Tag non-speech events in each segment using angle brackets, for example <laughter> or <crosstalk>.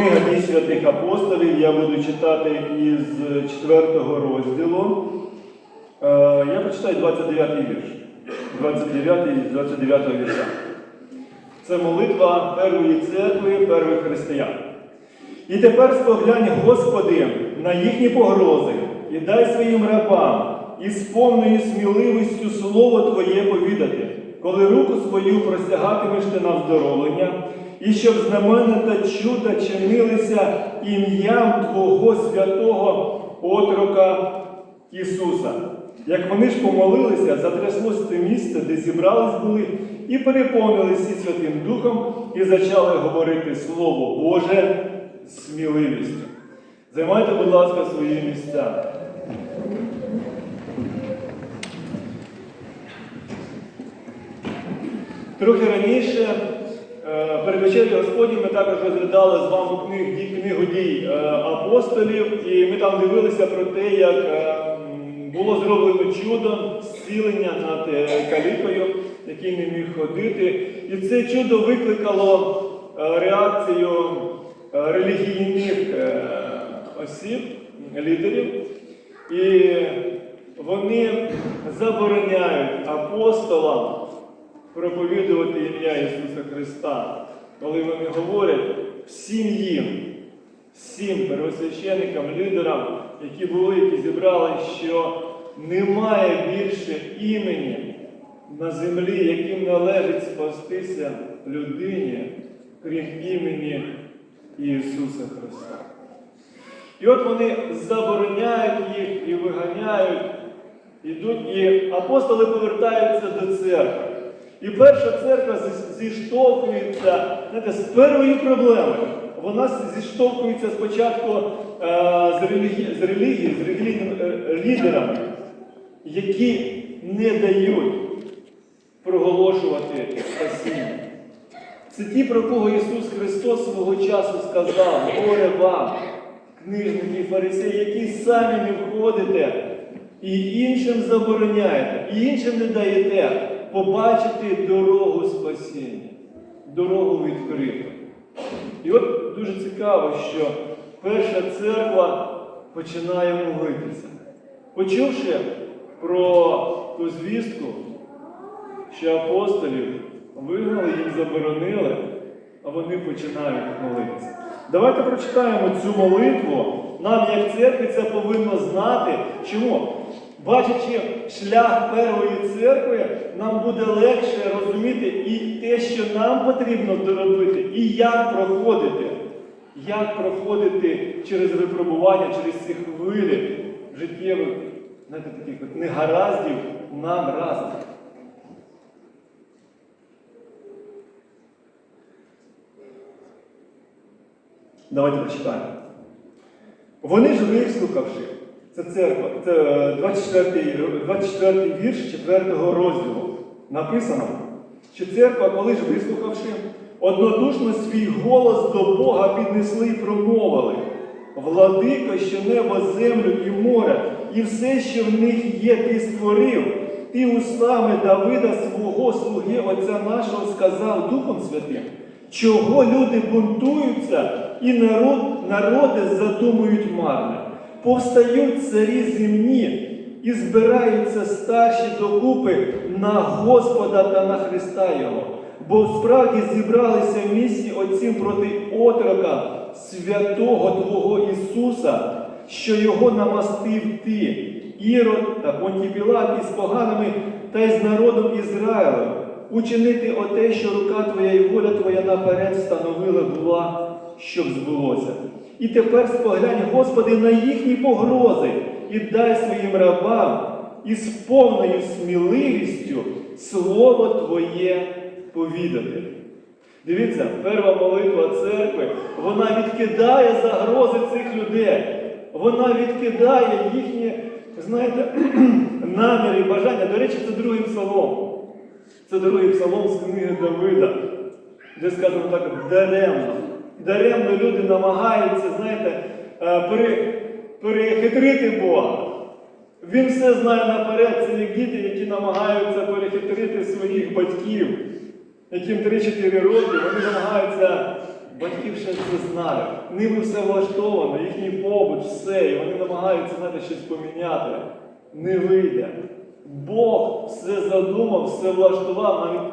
Книга дій святих апостолів, я буду читати із 4 розділу. Е, Я прочитаю 29 вірш. 29 і 29 вірша. Це молитва першої церкви, перших християн. І тепер споглянь, Господи, на їхні погрози, і дай своїм рабам із повною сміливістю слово Твоє повідати, коли руку свою простягатимеш ти на вздоровлення, і щоб знамена та чуда чинилися ім'ям Твого святого отрока Ісуса. Як вони ж помолилися, затряслось те місце, де зібрались були, і переповнилися Святим Духом, і почали говорити Слово Боже сміливістю. Займайте, будь ласка, свої місця. Трохи раніше, перед вечерю Господні, ми також розглядали з вами книг, книгу дій е, апостолів, і ми там дивилися про те, як е, було зроблено чудо зцілення над е, калікою, який не міг ходити. І це чудо викликало е, реакцію е, релігійних е, осіб, лідерів. І вони забороняють апостолам проповідувати ім'я Ісуса Христа, коли вони говорять всім їм, всім первосвященикам, лідерам, які були, які зібрали, що немає більше імені на землі, яким належить спастися людині, крім імені Ісуса Христа. І от вони забороняють їх і виганяють, ідуть, і апостоли повертаються до церкви. І перша церква зіштовхується знаєте, з першою проблемою. Вона зіштовхується спочатку е, з, релігії, з релігії, з релігійними е, лідерами, які не дають проголошувати спасіння. Це ті, про кого Ісус Христос свого часу сказав, горе вам, книжники фарисеї, які самі не входите і іншим забороняєте, і іншим не даєте побачити дорогу спасіння, дорогу відкриту. І от дуже цікаво, що перша церква починає молитися. Почувши про ту звістку, що апостолів вигнали, їм заборонили, а вони починають молитися. Давайте прочитаємо цю молитву. Нам, як церкві, це повинно знати. Чому? Бачачи шлях першої церкви, нам буде легше розуміти і те, що нам потрібно доробити, і як проходити. Як проходити через випробування, через ці хвилі життєвих, знаєте, таких от негараздів нам разом. Давайте прочитаємо. Вони ж вислухавши, це церква, це е, 24, 24 вірш 4 розділу. Написано, що церква, коли ж вислухавши, однодушно свій голос до Бога піднесли і промовили. Владико, що небо, землю і море, і все, що в них є, ти створив, ти устами Давида свого слуги Отця нашого сказав Духом Святим, чого люди бунтуються, і народ, народи задумують марне. Повстають царі земні і збираються старші докупи на Господа та на Христа Його. Бо справді зібралися в місті отцім проти отрока святого Твого Ісуса, що його намастив ти, Ірод та Понтій Пілат із поганими та й з народом Ізраїлем, учинити оте, що рука Твоя і воля Твоя наперед встановила була, щоб збулося. І тепер споглянь, Господи, на їхні погрози і дай своїм рабам із повною сміливістю Слово Твоє повідати. Дивіться, перша молитва церкви, вона відкидає загрози цих людей. Вона відкидає їхні, знаєте, <clears throat> наміри, бажання. До речі, це другий псалом. Це другий псалом з книги Давида, де сказано так, даремно. Даремно люди намагаються, знаєте, е, пере- перехитрити Бога. Він все знає наперед. Це як діти, які намагаються перехитрити своїх батьків, яким 3-4 роки, вони намагаються Батьки ще це знають. Ними все влаштовано, їхній побут, все, і вони намагаються знаєте, щось поміняти. Не вийде. Бог все задумав, все влаштував, навіть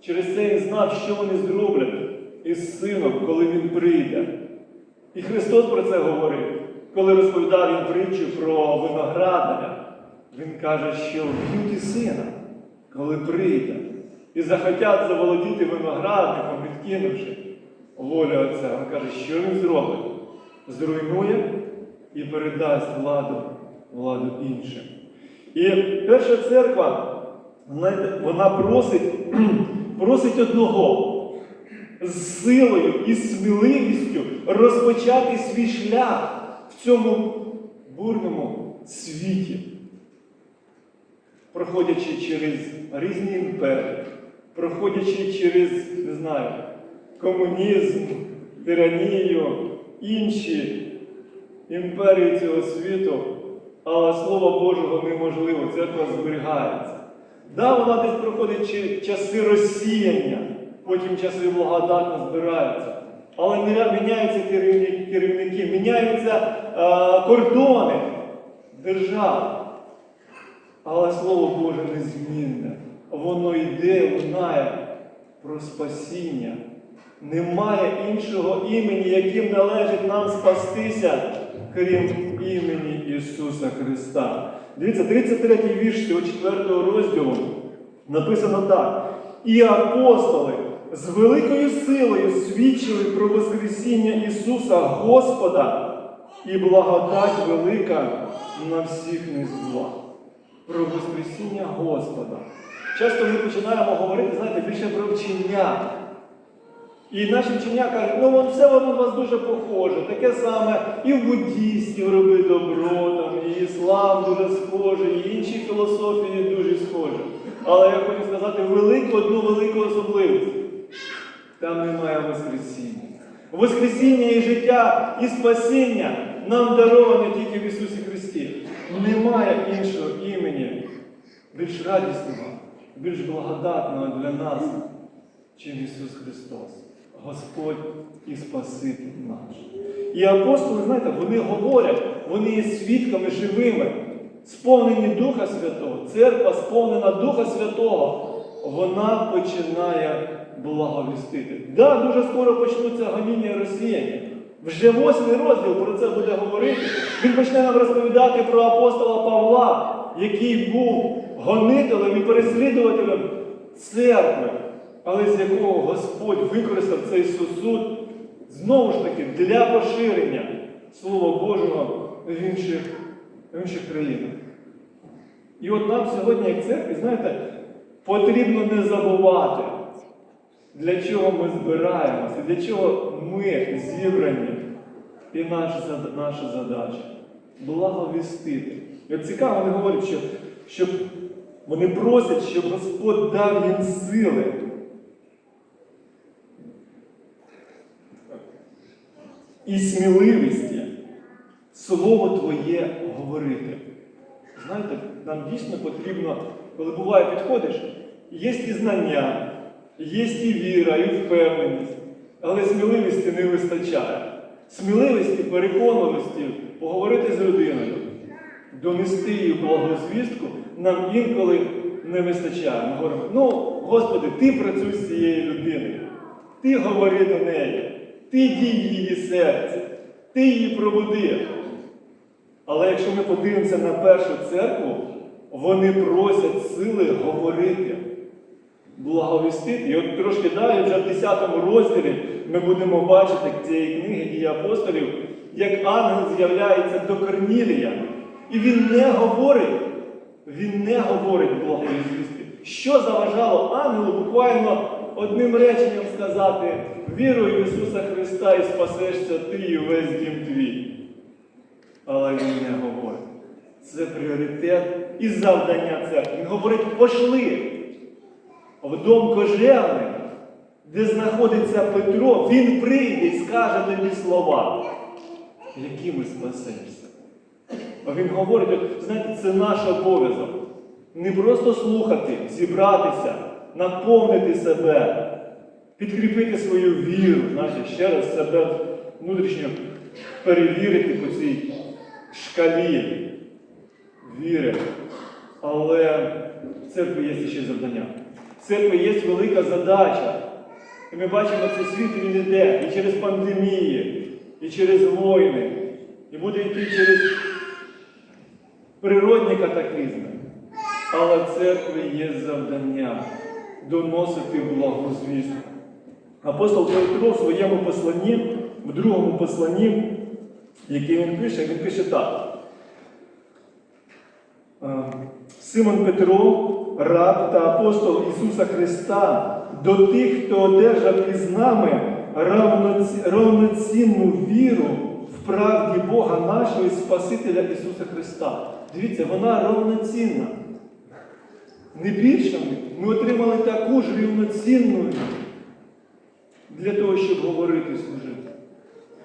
через це він знав, що вони зроблять із сином, коли він прийде. І Христос про це говорив, коли розповідав він притчу про виноградаря. Він каже, що вб'ють і сина, коли прийде, і захотять заволодіти виноградником, відкинувши волю Отця. Він каже, що він зробить? Зруйнує і передасть владу, владу іншим. І перша церква, знаєте, вона просить, <clears throat> просить одного з силою і сміливістю розпочати свій шлях в цьому бурному світі, проходячи через різні імперії, проходячи через, не знаю, комунізм, тиранію, інші імперії цього світу, але Слова Божого неможливо, церква зберігається. Да, вона десь проходить часи розсіяння, потім часи благодатно збираються. Але міняються керівники, міняються е, кордони держав. Але Слово Боже незмінне. Воно йде, лунає про спасіння. Немає іншого імені, яким належить нам спастися, крім імені Ісуса Христа. Дивіться, 33 вірш цього 4 розділу написано так. І апостоли з великою силою свідчили про Воскресіння Ісуса Господа, і благодать велика на всіх них була. Про Воскресіння Господа. Часто ми починаємо говорити, знаєте, більше про вчення. І наші вчення кажуть, ну все воно у вас дуже похоже, таке саме і в буддістів роби добро, там, і іслам дуже схожий, і інші філософії дуже схожі. Але я хочу сказати велику одну велику особливість. Там немає Воскресіння. Воскресіння і життя, і спасіння нам дароване тільки в Ісусі Христі. Немає іншого імені, більш радісного, більш благодатного для нас, чим Ісус Христос, Господь і Спаситель наш. І апостоли, знаєте, вони говорять, вони є свідками живими, сповнені Духа Святого. Церква сповнена Духа Святого, вона починає благовістити. Да, дуже скоро почнуться гоніння і. Вже восьмий розділ про це буде говорити. Він почне нам розповідати про апостола Павла, який був гонителем і переслідувателем церкви, але з якого Господь використав цей сосуд знову ж таки для поширення Слова Божого в інших, в інших країнах. І от нам сьогодні, як церкві, знаєте, потрібно не забувати, для чого ми збираємося, для чого ми зібрані. І наша, наша задача благовістити. І цікаво, вони говорять, що, щоб вони просять, щоб Господь дав їм сили. І сміливості слово Твоє говорити. Знаєте, нам дійсно потрібно, коли буває, підходиш, є і знання, є і віра, і впевненість, але сміливості не вистачає. Сміливості, переконливості поговорити з людиною, донести їй благозвістку нам інколи не вистачає. Ми говоримо, ну, Господи, ти працюй з цією людиною, ти говори до неї, ти дій її серце, ти її пробуди. Але якщо ми подивимося на першу церкву, вони просять сили говорити, благовістити. І от трошки далі, вже в 10 розділі, ми будемо бачити цієї книги дії апостолів, як ангел з'являється до Корнілія. І він не говорить, він не говорить благовістити. Що заважало ангелу буквально одним реченням сказати: віруй в Ісуса Христа і спасешся ти і весь дім твій. Але він не говорить. Це пріоритет і завдання церкви. Він говорить, пошли в дом кожевний, де знаходиться Петро, він прийде і скаже тобі слова, якими спасешся. А він говорить, знаєте, це наш обов'язок. Не просто слухати, зібратися, наповнити себе, підкріпити свою віру, знаєте, ще раз себе внутрішньо перевірити по цій шкалі віри. Але в церкві є ще завдання. В церкві є велика задача. І ми бачимо, цей світ він йде і через пандемії, і через війни, і буде йти через природні катаклізми. Але в церкві є завдання доносити благозвістку. Апостол Петро в своєму посланні, в другому посланні, яке він пише, він пише так. Е, Симон Петро, раб та апостол Ісуса Христа, до тих, хто одержав із нами равноцінну віру в правді Бога нашого і Спасителя Ісуса Христа. Дивіться, вона равноцінна. Не більше ми. Отримали таку ж рівноцінну для того, щоб говорити служити.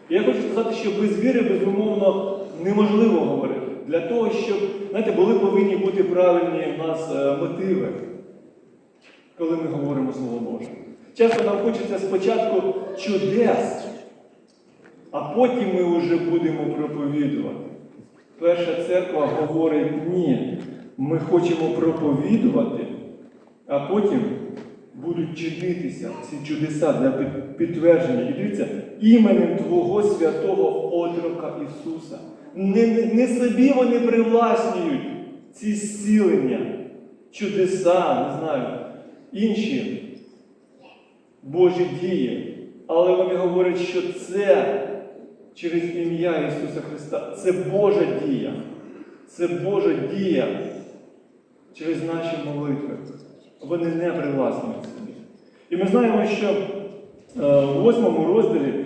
Я хочу сказати, що без віри, безумовно, неможливо говорити. Для того, щоб, знаєте, були повинні бути правильні в нас е, мотиви, коли ми говоримо Слово Боже. Часто нам хочеться спочатку чудес, а потім ми вже будемо проповідувати. Перша церква говорить ні. Ми хочемо проповідувати, а потім будуть чинитися ці чудеса для підтвердження. І дивіться, іменем Твого святого отрока Ісуса. Не, не, собі вони привласнюють ці зцілення, чудеса, не знаю, інші Божі дії. Але вони говорять, що це через ім'я Ісуса Христа. Це Божа дія. Це Божа дія через наші молитви. Вони не привласнюють собі. І ми знаємо, що е, в восьмому розділі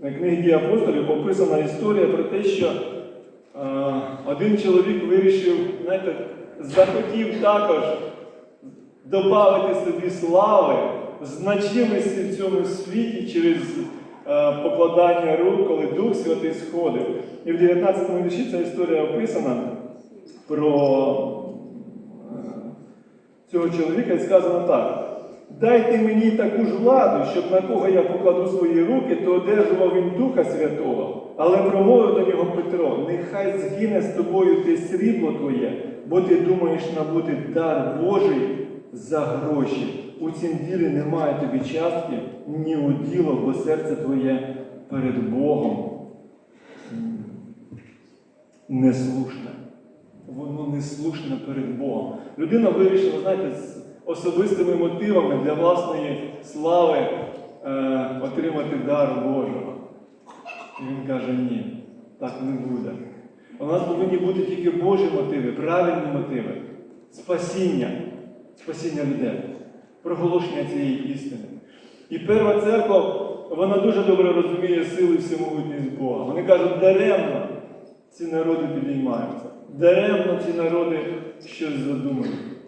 книги дій апостолів описана історія про те, що е, один чоловік вирішив, знаєте, захотів також додати собі слави, значимості в цьому світі через е, покладання рук, коли Дух Святий сходив. І в 19 му вірші ця історія описана про е, цього чоловіка і сказано так. Дайте мені таку ж владу, щоб на кого я покладу свої руки, то одержував він Духа Святого. Але промовив до нього Петро: нехай згине з тобою те срібло твоє, бо ти думаєш набути дар Божий за гроші. У цім ділі немає тобі частки, ні уділу, бо серце твоє перед Богом неслушне. Воно неслушне перед Богом. Людина вирішила, знаєте, особистими мотивами для власної слави е, отримати дар Божого. І він каже, ні, так не буде. У нас повинні бути тільки Божі мотиви, правильні мотиви, спасіння, спасіння людей, проголошення цієї істини. І перша церква, вона дуже добре розуміє сили всемогутність Бога. Вони кажуть, даремно ці народи підіймаються. Даремно ці народи щось задумують.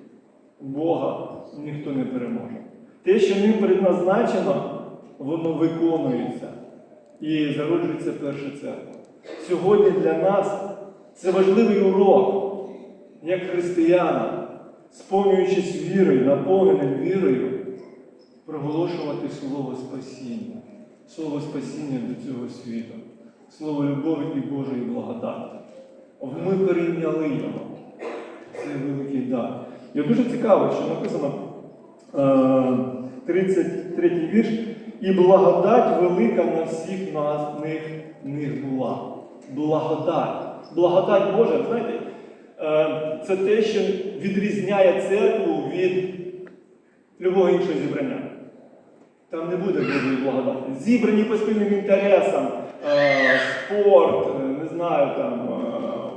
Бога ніхто не переможе. Те, що ним предназначено, воно виконується. І зароджується перша церква. Сьогодні для нас це важливий урок, як християна, сповнюючись вірою, наповненим вірою, проголошувати слово спасіння, слово спасіння до цього світу, слово любові і Божої благодаті. Ми перейняли його. Це великий дар. І дуже цікаво, що написано е, 33 вірш. І благодать велика на всіх нас них, них була. Благодать. Благодать Божа, знаєте, е, це те, що відрізняє церкву від любого іншого зібрання. Там не буде Божої благодаті. Зібрані по спільним інтересам, е, спорт, не знаю, там,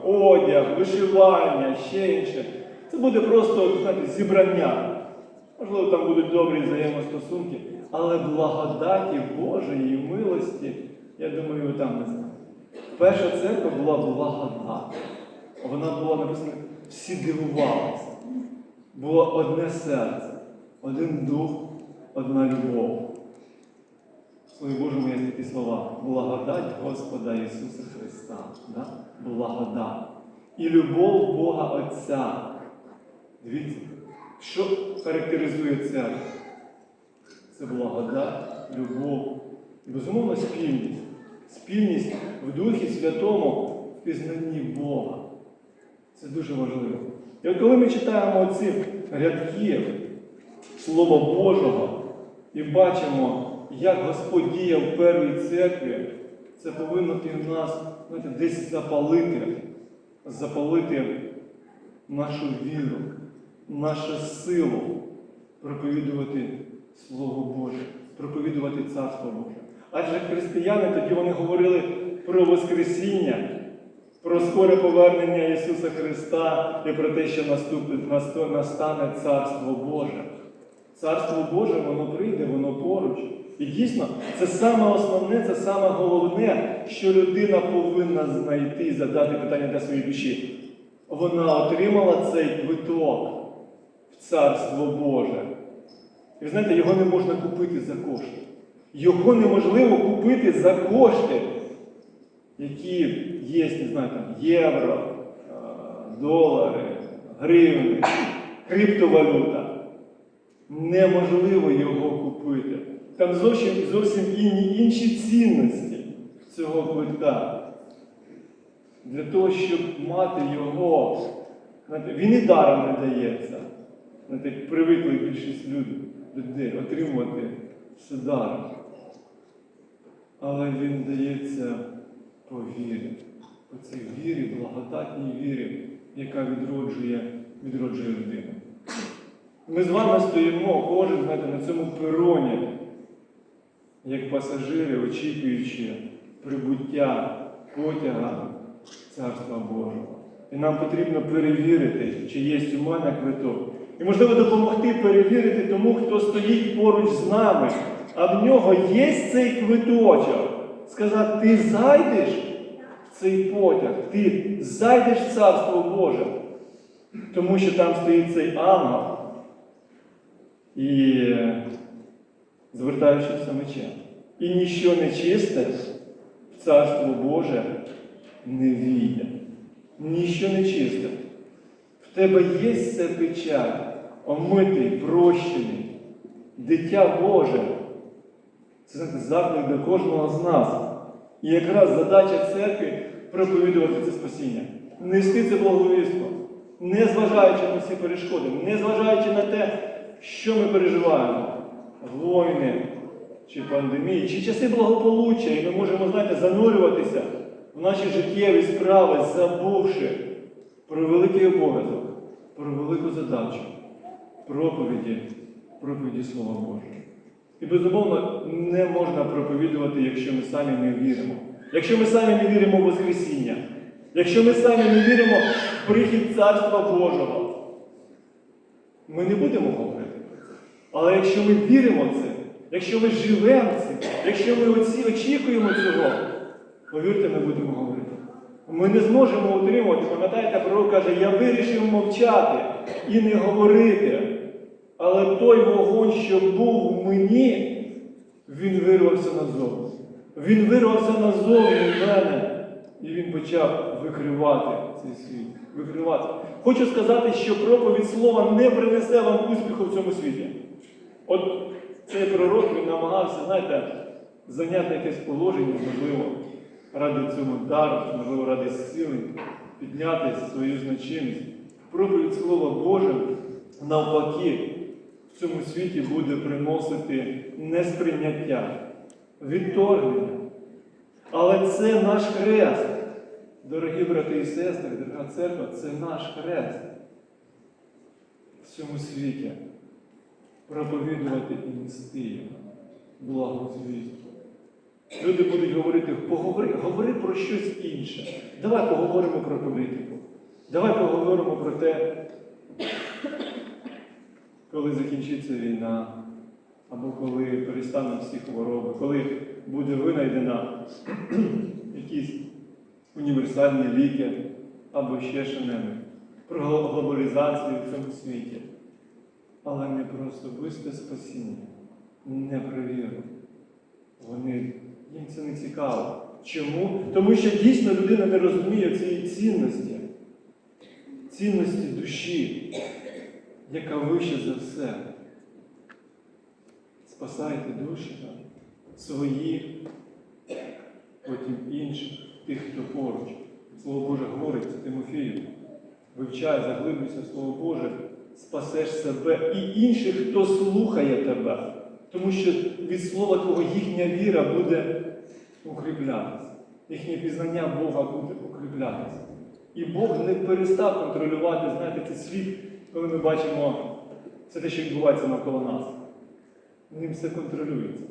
одяг, вишивання, ще інше. Це буде просто знаєте, зібрання. Можливо, там будуть добрі взаємостосунки, але благодаті Божої милості, я думаю, ви там не знаєте. Перша церква була благодатна. Вона була написана, всі дивувалися. Було одне серце, один дух, одна любов. Слові Божому є такі слова. Благодать Господа Ісуса Христа. Да? Благодать. І любов Бога Отця. Дивіться, що характеризує церкву? це благодать, любов і, безумовно, спільність. Спільність в Духі Святому в пізнанні Бога. Це дуже важливо. І от коли ми читаємо ці рядки Слова Божого і бачимо, як Господь діяв в першій церкві, це повинно і в нас знаєте, десь запалити, запалити нашу віру, нашу силу проповідувати Слово Боже, проповідувати Царство Боже. Адже християни тоді вони говорили про Воскресіння, про скоре повернення Ісуса Христа і про те, що наступить, настане Царство Боже. Царство Боже, воно прийде, воно поруч. І дійсно, це саме основне, це саме головне, що людина повинна знайти і задати питання для своєї душі. Вона отримала цей квиток в Царство Боже. І ви знаєте, його не можна купити за кошти. Його неможливо купити за кошти, які є, не знаю, там, євро, е, долари, гривні, криптовалюта. Неможливо його купити. Там зовсім, зовсім інші цінності цього квитка. Для того, щоб мати його, він і даром не дається. Як привикли більшість люд- людей отримувати все даром. Але він дається по вірі, по цій вірі, благодатній вірі, яка відроджує, відроджує людину. Ми з вами стоїмо, кожен знаєте, на цьому пероні, як пасажири, очікуючи прибуття потяга Царства Божого. І нам потрібно перевірити, чи є у мене квиток. І можливо допомогти перевірити тому, хто стоїть поруч з нами, а в нього є цей квиточок. Сказати, ти зайдеш в цей потяг, ти зайдеш в Царство Боже. Тому що там стоїть цей ангел і звертаючися мечем. І ніщо нечисте в Царство Боже не війде. Ніщо нечисте. В тебе є ця печать, омитий, прощений, дитя Боже. Це заклик до кожного з нас. І якраз задача церкви проповідувати це спасіння, нести це благовіство, не зважаючи на всі перешкоди, не зважаючи на те, що ми переживаємо, війни чи пандемії, чи часи благополуччя, і ми можемо, знаєте, занурюватися в наші життєві справи, забувши про великий обов'язок, про велику задачу проповіді, проповіді Слова Божого. І безумовно не можна проповідувати, якщо ми самі не віримо. Якщо ми самі не віримо в Воскресіння, якщо ми самі не віримо в прихід Царства Божого, ми не будемо говорити це. Але якщо ми віримо в це, якщо ми живемо цим, якщо ми оці очікуємо цього, повірте, ми будемо говорити. Ми не зможемо утримувати. Пам'ятаєте, пророк каже, я вирішив мовчати і не говорити. Але той вогонь, що був в мені, він вирвався назовні. Він вирвався назовні в мене. І він почав викривати цей світ. Викривати. Хочу сказати, що проповідь слова не принесе вам успіху в цьому світі. От цей пророк він намагався, знаєте, зайняти якесь положення, можливо, ради цього дару, можливо, ради сили, підняти свою значимість. Проповідь Слова Боже навпаки в цьому світі буде приносити несприйняття, відторгнення. Але це наш хрест. Дорогі брати і сестри, дорога церква, це наш хрест в цьому світі. Проповідувати і нести його благозвістку. Люди будуть говорити, поговори, говори про щось інше. Давай поговоримо про політику. Давай поговоримо про те, коли закінчиться війна, або коли перестануть всі хвороби, коли буде винайдена <clears throat> якісь універсальні ліки або ще що-небудь, про глобалізацію в цьому світі. Але не про особисте спасіння, не про віру. Вони, їм це не цікаво. Чому? Тому що дійсно людина не розуміє цієї цінності, цінності душі, яка вища за все. спасайте душі свої, потім інших, тих, хто поруч. Слово Боже говорить Тимофію. Вивчай, заглиблюйся Слово Боже, спасеш себе і інших, хто слухає тебе. Тому що від слова Твого їхня віра буде укріплятися. Їхнє пізнання Бога буде укріплятися. І Бог не перестав контролювати, знаєте, цей світ, коли ми бачимо все те, що відбувається навколо нас. Ним все контролюється.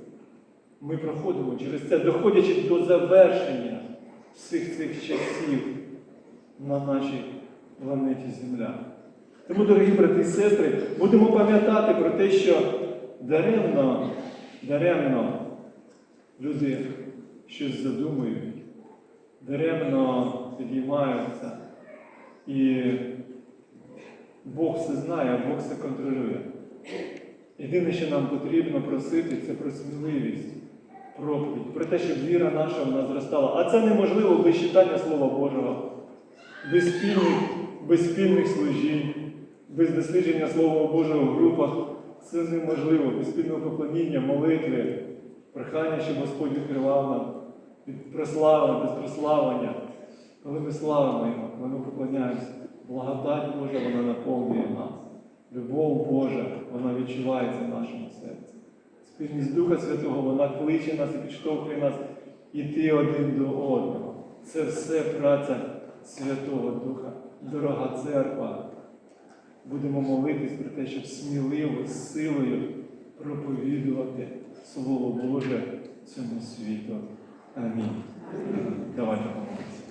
Ми проходимо через це, доходячи до завершення всіх цих часів на нашій планеті Земля. Тому, дорогі брати і сестри, будемо пам'ятати про те, що даремно, даремно люди щось задумують, даремно підіймаються. І Бог все знає, Бог все контролює. Єдине, що нам потрібно просити, це про сміливість, проповідь, про те, щоб віра наша в нас зростала. А це неможливо без читання Слова Божого, без спільних, без спільних служінь, без дослідження Слова Божого в групах. Це неможливо, без спільного поклоніння, молитви, прохання, щоб Господь відкривав нам, від прославлення, без прославлення. Коли ми славимо Його, коли ми поклоняємося, благодать Божа, вона наповнює нас. Любов Божа, вона відчувається в нашому серці. Спільність Духа Святого, вона кличе нас і підштовхує нас іти один до одного. Це все праця Святого Духа, дорога церква. Будемо молитись про те, щоб сміливо, з силою проповідувати Слово Боже цьому світу. Амінь. Давайте помолимося.